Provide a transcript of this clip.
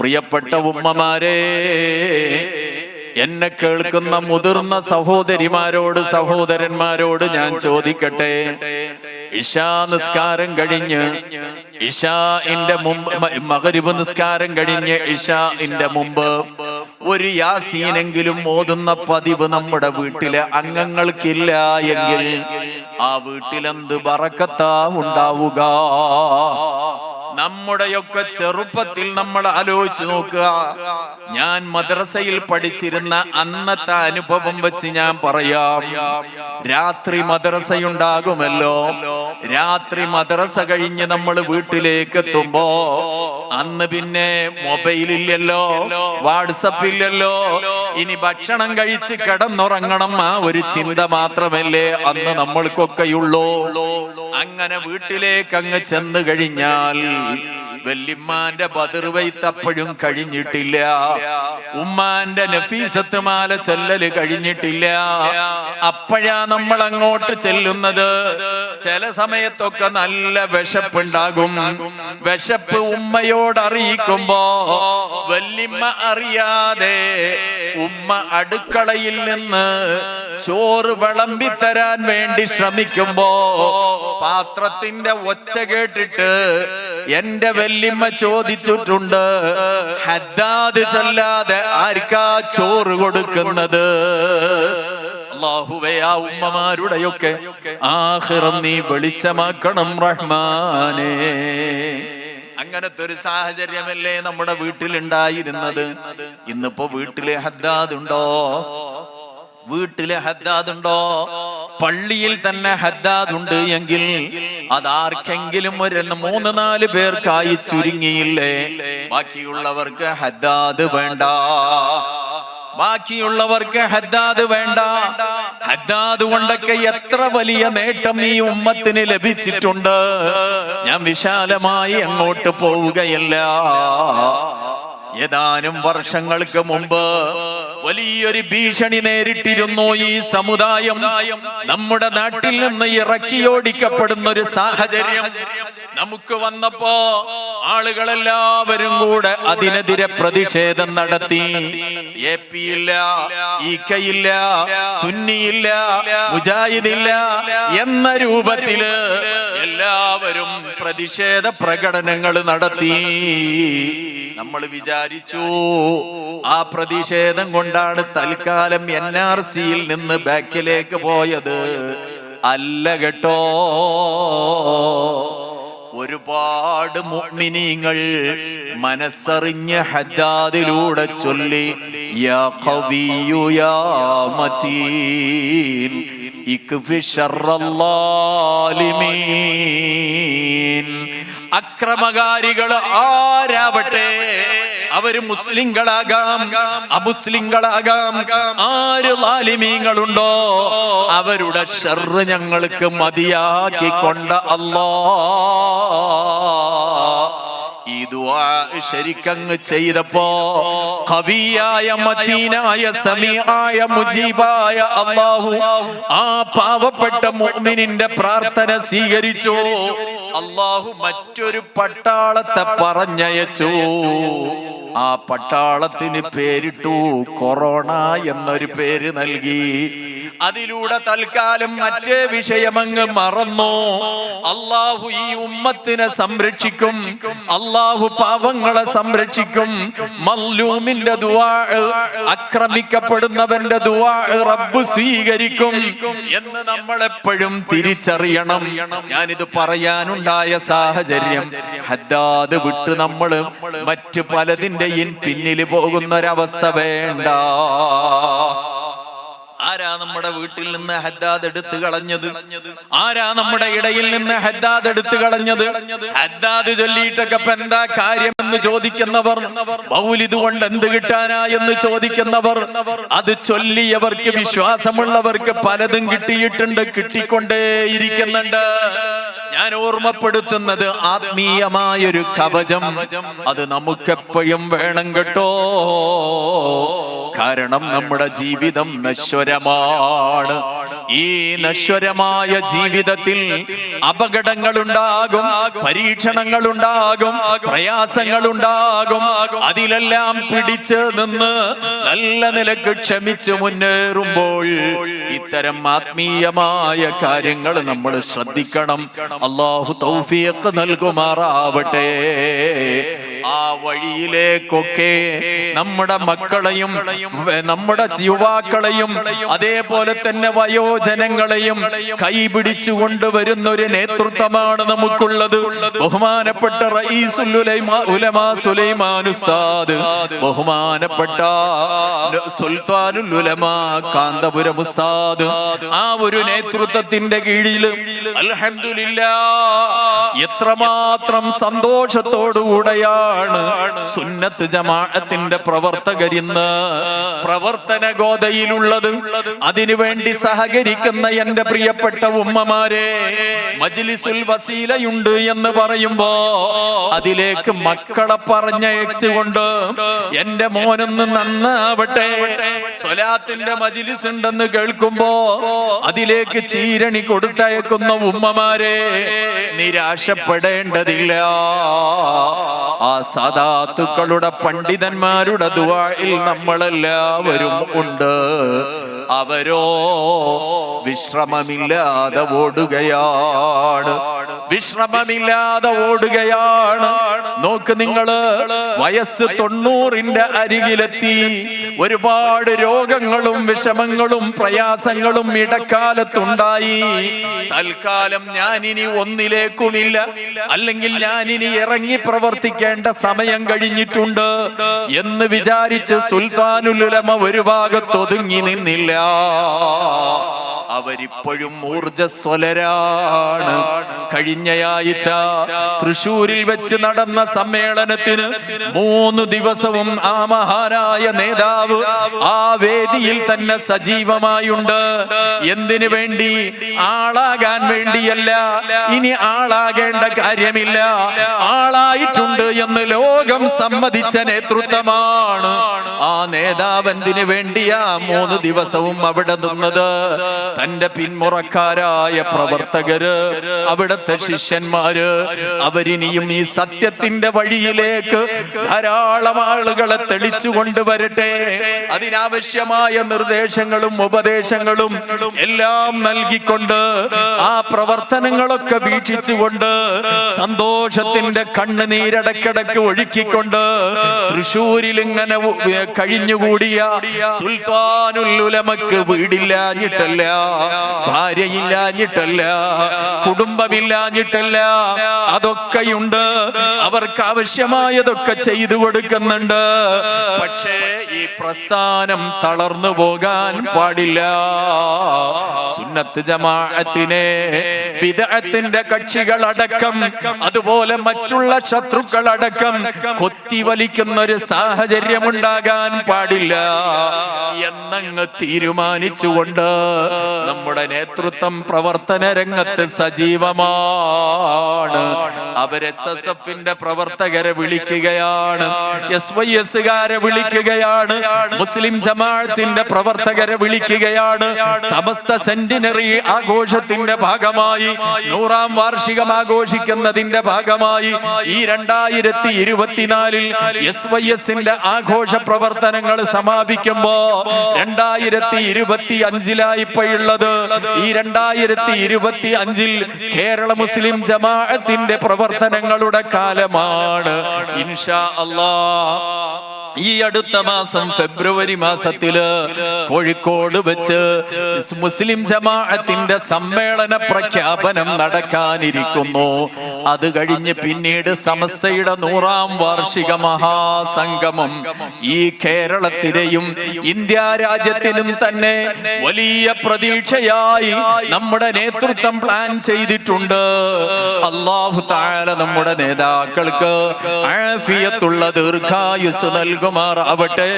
പ്രിയപ്പെട്ട ഉമ്മമാരെ എന്നെ കേൾക്കുന്ന മുതിർന്ന സഹോദരിമാരോട് സഹോദരന്മാരോട് ഞാൻ ചോദിക്കട്ടെ? ഇഷാ നിസ്കാരം കഴിഞ്ഞ് ഇഷാ ഇന്റെ മുമ്പ് മകരിവ് നിസ്കാരം കഴിഞ്ഞ് ഇഷാ ഇന്റെ മുമ്പ് ഒരു യാസീനെങ്കിലും ഓതുന്ന പതിവ് നമ്മുടെ വീട്ടിലെ അംഗങ്ങൾക്കില്ല എങ്കിൽ ആ വീട്ടിലെന്ത് ബറക്കത്താ ഉണ്ടാവുക? നമ്മുടെയൊക്കെ ചെറുപ്പത്തിൽ നമ്മൾ ആലോചിച്ചു നോക്കുക. ഞാൻ മദ്രസയിൽ പഠിച്ചിരുന്ന അന്നത്തെ അനുഭവം വെച്ച് ഞാൻ പറയാം. രാത്രി മദ്രസയുണ്ടാകുമല്ലോ. രാത്രി മദ്രസ കഴിഞ്ഞ് നമ്മൾ വീട്ടിലേക്ക് എത്തുമ്പോ അന്ന് പിന്നെ മൊബൈലില്ലല്ലോ വാട്സപ്പ് ഇല്ലല്ലോ ഇനി ഭക്ഷണം കഴിച്ച് കിടന്നുറങ്ങണം ആ ഒരു ചിന്ത മാത്രമല്ലേ അന്ന് നമ്മൾക്കൊക്കെയുള്ളൂ. അങ്ങനെ വീട്ടിലേക്ക് അങ്ങ് ചെന്ന് കഴിഞ്ഞാൽ വല്യമ്മാന്റെ ബതിർവൈത്ത് അപ്പോഴും കഴിഞ്ഞിട്ടില്ല. ഉമ്മാന്റെ നഫീസത്ത് മാല ചെല്ലല് കഴിഞ്ഞിട്ടില്ല. അപ്പോഴാ നമ്മൾ അങ്ങോട്ട് ചെല്ലുന്നത്? ചില സമയത്തൊക്കെ നല്ല വിശപ്പുണ്ടാകും. വിശപ്പ് ഉമ്മയോട് അറിയിക്കുമ്പോ വല്യമ്മ അറിയാതെ ഉമ്മ അടുക്കളയിൽ നിന്ന് ചോറ് വിളമ്പിത്തരാൻ വേണ്ടി ശ്രമിക്കുമ്പോ പാത്രത്തിന്റെ ഒച്ച കേട്ടിട്ട് എന്റെ വല്യമ്മ ചോദിച്ചിട്ടുണ്ട് ഹദ്ദാദ് ചൊല്ലാതെ ആർക്കാ ചോറ് കൊടുക്കുന്നത്? ആ ഉമ്മമാരുടെയൊക്കെ ആഹിറം നീ വെളിച്ചമാക്കണം റഹ്മാനേ. അങ്ങനത്തെ ഒരു സാഹചര്യമല്ലേ നമ്മുടെ വീട്ടിലുണ്ടായിരുന്നത്? ഇന്നിപ്പോ വീട്ടിലെ ഹദ്ദാദ് ഉണ്ടോ? വീട്ടിലെ ഹദ്ദാദ് ഉണ്ടോ? പള്ളിയിൽ തന്നെ ഹദ്ദാദ് ഉണ്ട് എങ്കിൽ അതാർക്കെങ്കിലും ഒരു മൂന്ന് നാല് പേർക്കായി ചുരുങ്ങിയില്ലേ? ബാക്കിയുള്ളവർക്ക് ഹദ്ദാദ് വേണ്ട. ബാക്കിയുള്ളവർക്ക് ഹദ്ദാദ് വേണ്ട. ഹദ്ദാദ് കൊണ്ടൊക്കെ എത്ര വലിയ നേട്ടം ഈ ഉമ്മത്തിന് ലഭിച്ചിട്ടുണ്ട്. ഞാൻ വിശാലമായി അങ്ങോട്ട് പോവുകയല്ല. ഏതാനും വർഷങ്ങൾക്ക് മുമ്പ് വലിയൊരു ഭീഷണി നേരിട്ടിരുന്നു ഈ സമുദായം. നമ്മുടെ നാട്ടിൽ നിന്ന് ഇറക്കിയോടിക്കപ്പെടുന്ന ഒരു സാഹചര്യം നമുക്ക് വന്നപ്പോ ആളുകളെല്ലാവരും കൂടെ അതിനെതിരെ പ്രതിഷേധം നടത്തി. എ പി ഇല്ല ഇല്ല സുന്നിയില്ല മുജാഹിദില്ല എന്ന രൂപത്തിൽ എല്ലാവരും പ്രതിഷേധ പ്രകടനങ്ങൾ നടത്തി. നമ്മൾ വിചാരിച്ചു ആ പ്രതിഷേധം കൊണ്ടാണ് തൽക്കാലം എൻ ആർ സിയിൽ നിന്ന് ബാക്കിലേക്ക് പോയത്. അല്ല കേട്ടോ. ഒരുപാട് മുഅ്മിനീങ്ങൾ മനസ്സറിഞ്ഞ ഹദ്ദാദിലൂടെ ചൊല്ലി യാ യാ മതീൻ ഇക്ഫി അക്രമകാരികൾ ആരാവട്ടെ? അവർ മുസ്ലിങ്ങളാകാം അമുസ്ലിങ്ങളാകാം. ആര് ലാലിമീങ്ങളുണ്ടോ അവരുടെ ഷർറ് ഞങ്ങൾക്ക് മതിയാക്കിക്കൊണ്ട അല്ലാ. ഈ ദുആ ശരിക്കങ്ങ് ചെയ്തപ്പോ കവിയായ മതീനായ സമീആയ മുജീബായ അല്ലാഹു ആ പാവപ്പെട്ട മുഅ്മിനിന്റെ പ്രാർത്ഥന സ്വീകരിച്ചു. അല്ലാഹു മറ്റൊരു പട്ടാളത്തെ പറഞ്ഞയച്ചു. ആ പട്ടാളത്തിന് പേരിട്ടു കൊറോണ എന്നൊരു പേര് നൽകി. അതിലൂടെ തൽക്കാലം മറ്റേ വിഷയമങ്ങ് മറന്നു? അള്ളാഹു ഈ ഉമ്മത്തിനെ സംരക്ഷിക്കും. അള്ളാഹു പാവങ്ങളെ സംരക്ഷിക്കും. മല്ലൂമിന്റെ ദുവാ ആക്രമിക്കപ്പെടുന്നവന്റെ ദുവാ റബ്ബ് സ്വീകരിക്കും എന്ന് നമ്മൾ എപ്പോഴും തിരിച്ചറിയണം. ഞാനിത് പറയാനുണ്ടായ സാഹചര്യം ഹദ്ദാദ് വിട്ട് നമ്മൾ മറ്റു പലതിന്റെയും പിന്നിൽ പോകുന്നൊരവസ്ഥ വേണ്ട. ആരാ നമ്മുടെ വീട്ടിൽ നിന്ന് ഹദ്ദാദ് എടുത്തു കളഞ്ഞത്? ആരാ നമ്മുടെ ഇടയിൽ നിന്ന് ഹദ്ദാദ് എടുത്തു കളഞ്ഞത്? ഹദ്ദാദ് ചൊല്ലിയിട്ടൊക്കെ എന്താ കാര്യം എന്ന് ചോദിക്കുന്നവർ? ബൗലിദ് കൊണ്ട് എന്ത് കിട്ടാനാ എന്ന് ചോദിക്കുന്നവർ? അത് ചൊല്ലിയവർക്ക് വിശ്വാസമുള്ളവർക്ക് പലതും കിട്ടിയിട്ടുണ്ട് കിട്ടിക്കൊണ്ടേയിരിക്കുന്നുണ്ട്. ഞാൻ ഓർമ്മപ്പെടുത്തുന്നത് ആത്മീയമായൊരു കവചം. അത് നമുക്കെപ്പോഴും വേണം കേട്ടോ. കാരണം നമ്മുടെ ജീവിതം നശ്വരമാണ്. ഈ നശ്വരമായ ജീവിതത്തിൽ അപകടങ്ങൾ ഉണ്ടാകും പരീക്ഷണങ്ങൾ ഉണ്ടാകും പ്രയാസങ്ങൾ ഉണ്ടാകും അതിലെല്ലാം പിടിച്ച് നിന്ന് നല്ല നിലയ്ക്ക് ക്ഷമിച്ച് മുന്നേറുമ്പോൾ ഇത്തരം ആത്മീയമായ കാര്യങ്ങൾ നമ്മൾ ശ്രദ്ധിക്കണം. അള്ളാഹു തൗഫിയത്ത് നൽകുമാറാവട്ടെ. ആ വഴിയിലേക്കൊക്കെ നമ്മുടെ മക്കളെയും നമ്മുടെ യുവാക്കളെയും അതേപോലെ തന്നെ വയോജനങ്ങളെയും കൈപിടിച്ചു കൊണ്ടുവരുന്ന ഒരു നേതൃത്വമാണ് നമുക്കുള്ളത്. ബഹുമാനപ്പെട്ട ഉലൈമ- ഉലമാ സുലൈമാൻ ഉസ്താദ് ബഹുമാനപ്പെട്ട സുൽത്താനുൽ ഉലമാ കാന്തപുരം ഉസ്താദ് ആ ഒരു നേതൃത്വത്തിന്റെ കീഴിൽ അൽഹംദുലില്ലാ എത്രമാത്രം സന്തോഷത്തോടുകൂടെയാണ് സുന്നത്ത് ജമാഅത്തിന്റെ പ്രവർത്തകരിന്ന് പ്രവർത്തന ഗോതയിലുള്ളത് അതിനുവേണ്ടി സഹകരിക്കുന്ന എന്റെ പ്രിയപ്പെട്ട ഉമ്മമാരെ മജ്ലിസുൽ വസീലയുണ്ട് എന്ന് പറയുമ്പോ അതിലേക്ക് മക്കളെ പറഞ്ഞയച്ചുകൊണ്ട് എന്റെ മോനൊന്ന് നന്നാവട്ടെ. സ്വലാത്തിന്റെ മജിലിസ് ഉണ്ടെന്ന് കേൾക്കുമ്പോ അതിലേക്ക് ചീരണി കൊടുത്തയക്കുന്ന ഉമ്മമാരെ നിരാശപ്പെടേണ്ടതില്ല. ആ സദാത്തുക്കളുടെ പണ്ഡിതന്മാരുടെ ദുവായിൽ നമ്മളെല്ലാവരും ഉണ്ട്. അവരോ വിശ്രമമില്ലാതെ ഓടുകയാണ്. വിശ്രമമില്ലാതെ ഓടുകയാണ്. നോക്ക് നിങ്ങൾ വയസ്സ് തൊണ്ണൂറിന്റെ അരികിലെത്തി. ഒരുപാട് രോഗങ്ങളും വിഷമങ്ങളും പ്രയാസങ്ങളും ഇടക്കാലത്തുണ്ടായി. തൽക്കാലം ഞാൻ ഇനി ഒന്നിലേക്കുമില്ല. അല്ലെങ്കിൽ ഞാൻ ഇനി ഇറങ്ങി പ്രവർത്തിക്കേണ്ട സമയം കഴിഞ്ഞിട്ടുണ്ട് എന്ന് വിചാരിച്ച് സുൽത്താനുലുലമ ഒരു ഭാഗത്തൊതുങ്ങി നിന്നില്ല. അവരിപ്പോഴും ഊർജസ്വലരാണ് കഴിഞ്ഞയാഴ്ച തൃശൂരിൽ വെച്ച് നടന്ന സമ്മേളനത്തിന് മൂന്ന് ദിവസവും ആ മഹാനായ നേതാവ് ആ വേദിയിൽ തന്നെ സജീവമായുണ്ട്. എന്തിനു വേണ്ടി? ആളാകാൻ വേണ്ടിയല്ല. ഇനി ആളാകേണ്ട കാര്യമില്ല. ആളായിട്ടുണ്ട് എന്ന് ലോകം സമ്മതിച്ച നേതൃത്വമാണ്. ആ നേതാവ് എന്തിനു വേണ്ടിയാ മൂന്ന് ദിവസവും അവിടെ നിന്നത്? തന്റെ പിന്മുറക്കാരായ പ്രവർത്തകര് അവിടുത്തെ ശിഷ്യന്മാര് അവരിനിയും ഈ സത്യത്തിന്റെ വഴിയിലേക്ക് ധാരാളം ആളുകളെ തെളിച്ചു കൊണ്ടുവരട്ടെ അതിനാവശ്യമായ നിർദ്ദേശങ്ങളും ഉപദേശങ്ങളും എല്ലാം നൽകിക്കൊണ്ട് ആ പ്രവർത്തനങ്ങളൊക്കെ വീക്ഷിച്ചുകൊണ്ട് സന്തോഷത്തിന്റെ കണ്ണുനീരടക്കിടക്ക് ഒഴുക്കിക്കൊണ്ട് തൃശൂരിൽ ഇങ്ങനെ കഴിഞ്ഞുകൂടിയ സുൽത്താനുല്ലുലമക്ക് വീടില്ലാഞ്ഞിട്ടല്ല ഭാര്യയില്ലാഞ്ഞിട്ടല്ല കുടുംബമില്ലാഞ്ഞിട്ടല്ല അതൊക്കെയുണ്ട്. അവർക്ക് ആവശ്യമായതൊക്കെ ചെയ്തു കൊടുക്കുന്നുണ്ട്. പക്ഷേ ഈ പ്രസ്ഥാനം തളർന്നു പോകാൻ പാടില്ല. സുന്നത്ത് ജമാഅത്തിനെ വിദഅത്തിന്റെ കക്ഷികളടക്കം അതുപോലെ മറ്റുള്ള ശത്രുക്കളടക്കം കൊത്തിവലിക്കുന്ന ഒരു സാഹചര്യം ഉണ്ടാകാൻ പാടില്ല എന്നങ്ങ് തീരുമാനിച്ചുകൊണ്ട് നമ്മുടെ നേതൃത്വം പ്രവർത്തന രംഗത്ത് സജീവമാണ്. എസ് എഫിന്റെ പ്രവർത്തകരെ വിളിക്കുകയാണ്. എസ് വൈ എസുകാരെ വിളിക്കുകയാണ്. മുസ്ലിം ജമാഅത്തിന്റെ പ്രവർത്തകരെ വിളിക്കുകയാണ്. സമസ്ത സെന്റിനറി ആഘോഷത്തിന്റെ ഭാഗമായി നൂറാം വാർഷികം ആഘോഷിക്കുന്നതിന്റെ ഭാഗമായി ഈ രണ്ടായിരത്തി ഇരുപത്തിനാലിൽ എസ് വൈ എസിന്റെ ആഘോഷ പ്രവർത്തനങ്ങൾ സമാപിക്കുമ്പോ രണ്ടായിരത്തി ഇരുപത്തി അഞ്ചിലായി ഇപ്പോഴുള്ളത് ഈ രണ്ടായിരത്തി ഇരുപത്തി അഞ്ചിൽ കേരള മുസ്ലിം ജമാഅത്തിന്റെ പ്രവർത്തനങ്ങളുടെ കാലമാണ്. ഇൻഷാ അല്ലാ. ഈ അടുത്ത മാസം ഫെബ്രുവരി മാസത്തിൽ കോഴിക്കോട് വെച്ച് മുസ്ലിം ജമാഅത്തിന്റെ സമ്മേളന പ്രഖ്യാപനം നടക്കാനിരിക്കുന്നു. അത് കഴിഞ്ഞ് പിന്നീട് സമസ്തയുടെ നൂറാം വാർഷിക മഹാസംഗമം ഈ കേരളത്തിലെയും ഇന്ത്യ രാജ്യത്തിനും തന്നെ വലിയ പ്രതീക്ഷയായി നമ്മുടെ നേതൃത്വം പ്ലാൻ ചെയ്തിട്ടുണ്ട്. അള്ളാഹു താഴെ നമ്മുടെ നേതാക്കൾക്ക് ആഫിയത്തുള്ള ദീർഘായുസ് നൽകുമാറാവട്ടെ.